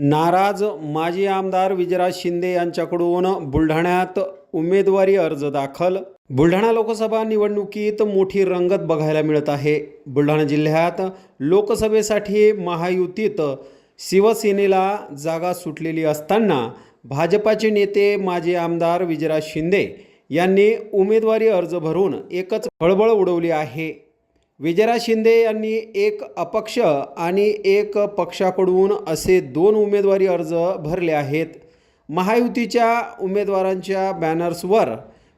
नाराज माजी आमदार विजयराज शिंदे यांच्याकडून बुलढाण्यात उमेदवारी अर्ज दाखल. बुलढाणा लोकसभा निवडणुकीत मोठी रंगत बघायला मिळत आहे. बुलढाणा जिल्ह्यात लोकसभेसाठी महायुतीत शिवसेनेला जागा सुटलेली असताना भाजपाचे नेते माजी आमदार विजयराज शिंदे यांनी उमेदवारी अर्ज भरून एकच खळबळ उडवली आहे. विजयराज शिंदे यांनी एक अपक्ष आणि एक पक्षाकडून असे दोन उमेदवारी अर्ज भरले आहेत. महायुतीच्या उमेदवारांच्या बॅनर्सवर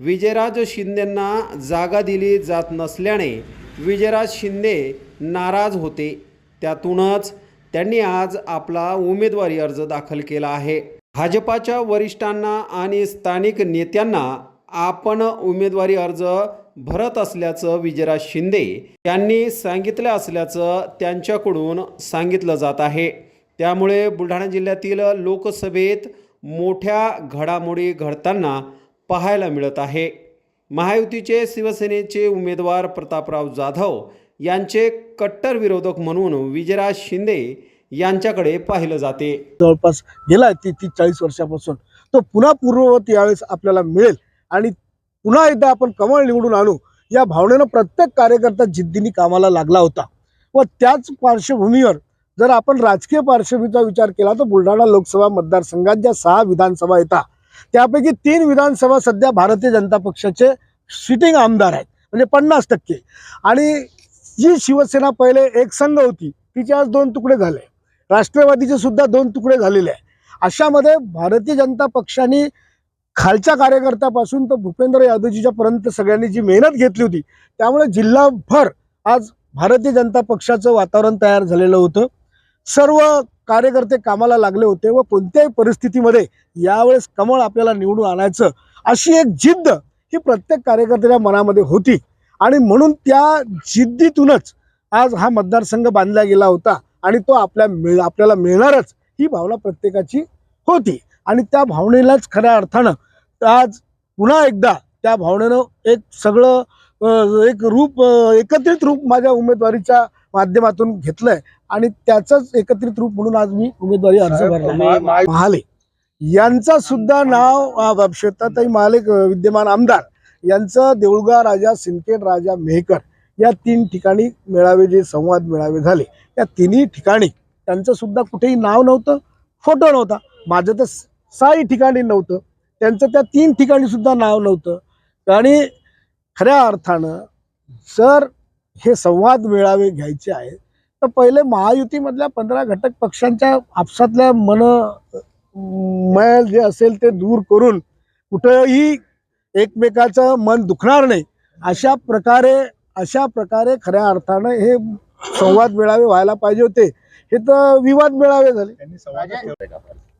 विजयराज शिंदेंना जागा दिली जात नसल्याने विजयराज शिंदे नाराज होते. त्यातूनच त्यांनी आज आपला उमेदवारी अर्ज दाखल केला आहे. भाजपाच्या वरिष्ठांना आणि स्थानिक नेत्यांना आपण उमेदवारी अर्ज भरत असल्याचं विजयराज शिंदे यांनी सांगितलं असल्याचं त्यांच्याकडून सांगितलं जात आहे. त्यामुळे बुलढाणा जिल्ह्यातील लोकसभेत मोठ्या घडामोडी घडताना पाहायला मिळत आहे. महायुतीचे शिवसेनेचे उमेदवार प्रतापराव जाधव यांचे कट्टर विरोधक म्हणून विजयराज शिंदे यांच्याकडे पाहिलं जाते. जवळपास गेला ती तीस चाळीस वर्षापासून. तो पुन्हा पूर्ववत यावेळेस आपल्याला मिळेल आणि पुन्हा एकदा आपण कमळ निवडून आणू. या भावनेनं प्रत्येक कार्यकर्ता जिद्दीने कामाला लागला होता. व त्याच पार्श्वभूमीवर जर आपण राजकीय पार्श्वभूमीचा विचार केला तर बुलढाणा लोकसभा मतदारसंघात ज्या सहा विधानसभा येतात त्यापैकी तीन विधानसभा सध्या भारतीय जनता पक्षाचे सिटिंग आमदार आहेत. म्हणजे पन्नास टक्के. आणि जी शिवसेना पहिले एक संघ होती तिचे आज दोन तुकडे झाले. राष्ट्रवादीचे सुद्धा दोन तुकडे झालेले आहे अशामध्ये भारतीय जनता पक्षाने खालच्या कार्यकर्त्यापासून तर भूपेंद्र यादवजीच्या पर्यंत सगळ्यांनी जी मेहनत घेतली होती त्यामुळे जिल्हाभर आज भारतीय जनता पक्षाचं वातावरण तयार झालेलं होतं. सर्व कार्यकर्ते कामाला लागले होते व कोणत्याही परिस्थितीमध्ये यावेळेस कमळ आपल्याला निवडून आणायचं अशी एक जिद्द ही प्रत्येक कार्यकर्त्याच्या मनामध्ये होती. आणि म्हणून त्या जिद्दीतूनच आज हा मतदारसंघ बांधला गेला होता आणि तो आपल्या मिळ आपल्याला मिळणारच ही भावना प्रत्येकाची होती. आणि त्या भावनेलाच खऱ्या अर्थानं आज पुन्हा एकदा त्या भावनेनं एक सगळं एक रूप एकत्रित रूप माझ्या उमेदवारीच्या माध्यमातून घेतलंय. आणि त्याचंच एकत्रित रूप म्हणून आज मी उमेदवारी अर्ज भरला. महाले यांचा सुद्धा नाव अ, श्वेताताई महाले विद्यमान आमदार यांचं देऊळगा राजा सिंदखेड राजा मेहकर या तीन ठिकाणी मेळावे जे संवाद मेळावे झाले या तिन्ही ठिकाणी त्यांचं सुद्धा कुठेही नाव नव्हतं फोटो नव्हता. माझं तर सहाही ठिकाणी नव्हतं. त्यांचं त्या तीन ठिकाणी सुद्धा नाव नव्हतं. आणि खऱ्या अर्थानं जर हे संवाद मेळावे घ्यायचे आहेत. तर पहिले महायुतीमधल्या पंधरा घटक पक्षांच्या आपसातल्या मन मैल जे असेल ते दूर करून कुठंही एकमेकाचं मन दुखणार नाही. अशा प्रकारे अशा प्रकारे खऱ्या अर्थानं हे संवाद मेळावे व्हायला पाहिजे होते. हे तर विवाद मेळावे झाले.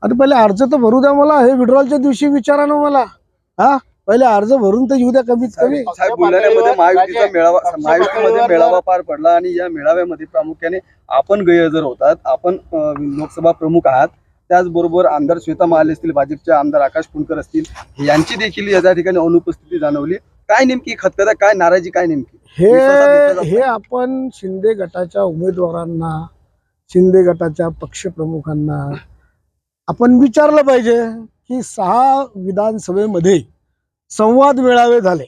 अरे पहिले अर्ज तर भरू द्या मला हे विड्रॉलच्या दिवशी विचारा ना मला. हा? पहिले अर्ज भरून तर येऊ द्या कमीत कमी. साहेब बुलढाण्यामध्ये महायुतीचा मेळावा महायुतीमध्ये मेळावा पार पडला आणि या मेळाव्यामध्ये प्रामुख्याने आपण गैरहजर होतात. आपण लोकसभा प्रमुख आहात. त्याचबरोबर आमदार श्वेता महाले असतील भाजपचे आमदार आकाश पुणकर असतील यांची देखील या ठिकाणी अनुपस्थिती जाणवली. काय नेमकी खतखता काय नाराजी काय नेमकी? हे हे आपण शिंदे गटाच्या उमेदवारांना शिंदे गटाच्या पक्षप्रमुखांना आपण विचारलं पाहिजे की सहा विधानसभेमध्ये संवाद मेळावे झाले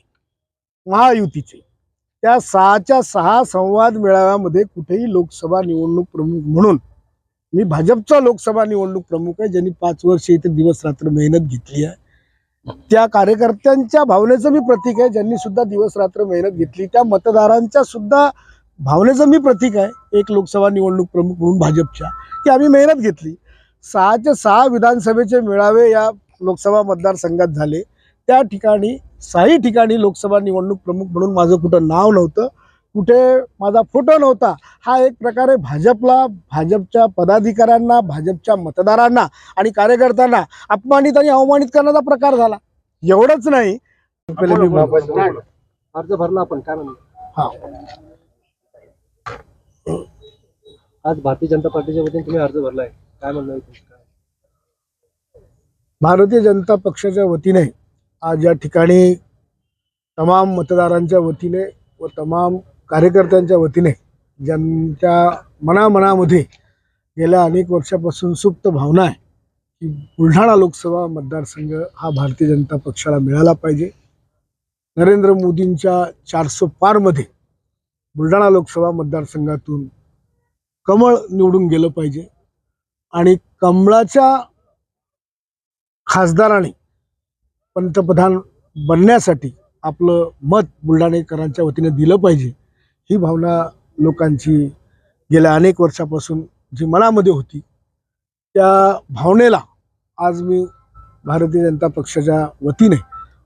महायुतीचे. त्या सहाच्या सहा संवाद मेळाव्यामध्ये कुठेही लोकसभा निवडणूक प्रमुख म्हणून मी भाजपचा लोकसभा निवडणूक प्रमुख आहे ज्यांनी पाच वर्ष इथे दिवस रात्र मेहनत घेतली आहे. त्या कार्यकर्त्यांच्या भावनेचं मी प्रतीक आहे ज्यांनी सुद्धा दिवस रात्र मेहनत घेतली. त्या मतदारांच्या सुद्धा भावनेचं मी प्रतीक आहे एक लोकसभा निवडणूक प्रमुख म्हणून भाजपच्या की आम्ही मेहनत घेतली. सहाचे सहा विधानसभेचे मेळावे या लोकसभा मतदारसंघात झाले. त्या ठिकाणी सहाही ठिकाणी लोकसभा निवडणूक प्रमुख म्हणून माझं कुठं नाव नव्हतं कुठे माझा फोटो नव्हता. हा एक प्रकारे भाजपला भाजपच्या पदाधिकाऱ्यांना भाजपच्या मतदारांना आणि कार्यकर्त्यांना अपमानित आणि अवमानित करण्याचा प्रकार झाला. एवढंच नाही. अर्ज भरला आपण काय हा. आज भारतीय जनता पार्टीच्या वतीने तुम्ही अर्ज भरलाय. काय? म्हणणार भारतीय जनता पक्षाच्या वतीने आज या ठिकाणी तमाम मतदारांच्या वतीने व तमाम कार्यकर्त्यांच्या वतीने ज्यांच्या मनामनामध्ये गेल्या अनेक वर्षापासून सुप्त भावना आहे की बुलढाणा लोकसभा मतदारसंघ हा भारतीय जनता पक्षाला मिळाला पाहिजे. नरेंद्र मोदींच्या चारसो पारमध्ये बुलढाणा लोकसभा मतदारसंघातून कमळ निवडून गेलं पाहिजे. आणि कमळाच्या खासदाराने पंतप्रधान बनण्यासाठी आपलं मत बुलढाणेकरांच्या वतीने दिलं पाहिजे ही भावना लोकांची गेल्या अनेक वर्षापासून जी मनामध्ये होती त्या भावनेला आज मी भारतीय जनता पक्षाच्या वतीने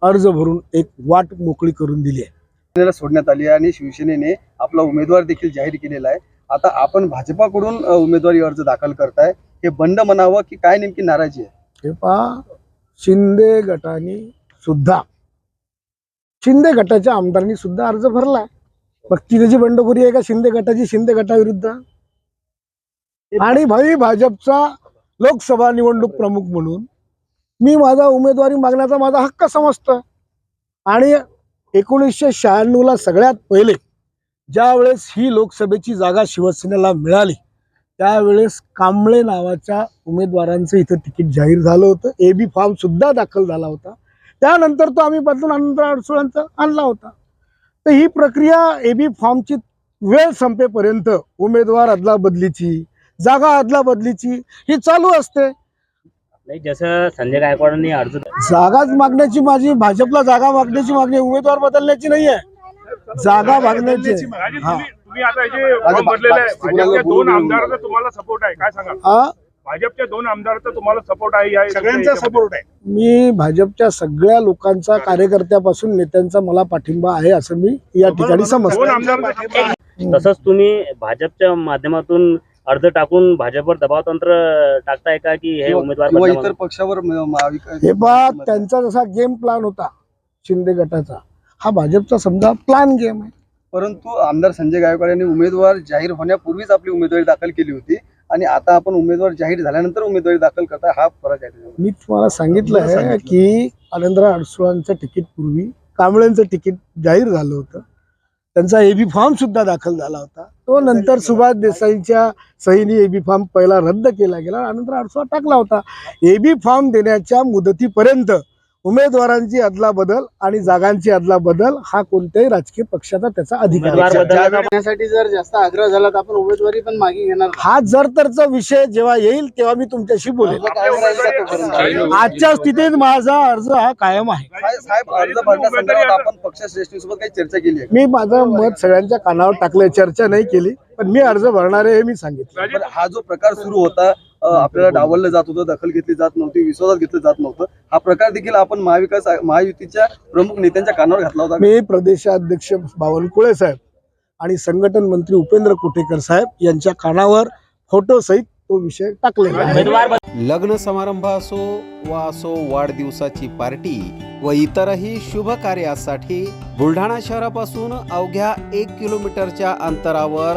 अर्ज भरून एक वाट मोकळी करून दिली आहे. सोडण्यात आली आहे आणि शिवसेनेने आपला उमेदवार देखील जाहीर केलेला आहे. आता आपण भाजपाकडून उमेदवारी अर्ज दाखल करताय. हे बंड म्हणावं की काय नेमकी नाराजी आहे? हे पहा शिंदे गटाने सुद्धा शिंदे गटाच्या आमदारांनी सुद्धा अर्ज भरला मग ती त्याची बंडखोरी आहे का शिंदे गटाची शिंदे गटाविरुद्ध? आणि भाई भाजपचा लोकसभा निवडणूक प्रमुख म्हणून मी माझा उमेदवारी मागण्याचा माझा हक्क समजतो आणि एकोणीसशे शहाण्णवला सगळ्यात पहिले ज्यावेळेस ही लोकसभेची जागा शिवसेनेला मिळाली त्यावेळेस कांबळे नावाच्या उमेदवारांचं इथं तिकीट जाहीर झालं होतं. ए बी फॉर्म सुद्धा दाखल झाला होता. त्यानंतर तो आम्ही बदलून अनंत अडसुळांचा आणला होता. तर ही प्रक्रिया ए बी फॉर्मची वेळ संपेपर्यंत उमेदवार अदला बदलीची जागा अदला बदलीची ही चालू असते. नाही जसं संजय गायकवाडांनी अर्ज जागाच मागण्याची माझी भाजपला जागा मागण्याची मागणी उमेदवार बदलण्याची नाही आहे जागा मागण्याची. हा. तुम्ही आता हे जे फॉर्म भरलेलं आहे भाजपच्या दोन आमदारांचा तुम्हाला सपोर्ट आहे काय सांगा भाजपच्या दोन आमदारांचा तुम्हाला सपोर्ट आहे या सगळ्यांचा सपोर्ट आहे. मी भाजपच्या सगळ्या लोकांचा कार्यकर्त्यापासून नेत्यांचा मला पाठिंबा आहे असं मी या ठिकाणी समजतो. तसंच तुम्ही भाजपच्या माध्यमातून अर्ज टाकून भाजपवर दबाव तंत्र टाकताय का की हे उमेदवार? इतर पक्षावर हे त्यांचा जसा गेम प्लॅन होता शिंदे गटाचा हा भाजपचा समजा प्लॅन गेम आहे. परंतु आमदार संजय गायकवाड यांनी उमेदवार जाहीर होण्यापूर्वीच आपली उमेदवारी दाखल केली होती आणि आता आपण उमेदवार जाहीर झाल्यानंतर उमेदवारी दाखल करता हा फरक आहे. मी तुम्हाला सांगितलं आहे की आनंदराव अडसुळांचं तिकीट पूर्वी कांबळेंचं तिकीट जाहीर झालं होतं. त्यांचा एबी फॉर्म सुद्धा दाखल झाला होता. तो नंतर सुभाष देसाईंच्या सहीने एबी फॉर्म पहिला रद्द केला गेला आनंदराव अडसुळा टाकला होता. एबी फॉर्म देण्याच्या मुदतीपर्यंत उमेदवारांची अदला बदल आणि जागांची अदला बदल हा कोणत्याही राजकीय पक्षाचा त्याचा अधिकार आहे. करण्यासाठी जर जास्त आग्रह झाला तर आपण उमेदवारी पण मागे घेणार हा जर तरचा विषय जेव्हा येईल तेव्हा मी तुमच्याशी बोलेन? आजच्या स्थितीत माझा अर्ज हा कायम आहे साहेब अर्ज भरण्यासंदर्भात आपण पक्षश्रेष्ठीसोबत काही चर्चा केली आहे का? मी माझं मत सगळ्यांच्या कानावर टाकलंय चर्चा नाही केली पण मी अर्ज भरणार आहे हे मी सांगितलं हा जो प्रकार सुरू होता आपल्याला डावललं जात होतं दखल घेतली जात नव्हती विश्वासात घेतलं जात नव्हतं. हा प्रकार देखील आपण महाविकास महायुतीच्या प्रमुख नेत्यांच्या कानावर घातला होता मी प्रदेशाध्यक्ष बावनकुळे साहेब आणि संघटन मंत्री उपेंद्र कोटेकर साहेब यांच्या कानावर फोटो सहित तो विषय टाकलेला बदल- लग्न समारंभ असो वा असो वाढदिवसाची पार्टी व इतरही शुभ कार्यासाठी बुलढाणा शहरापासून अवघ्या एक किलोमीटरच्या अंतरावर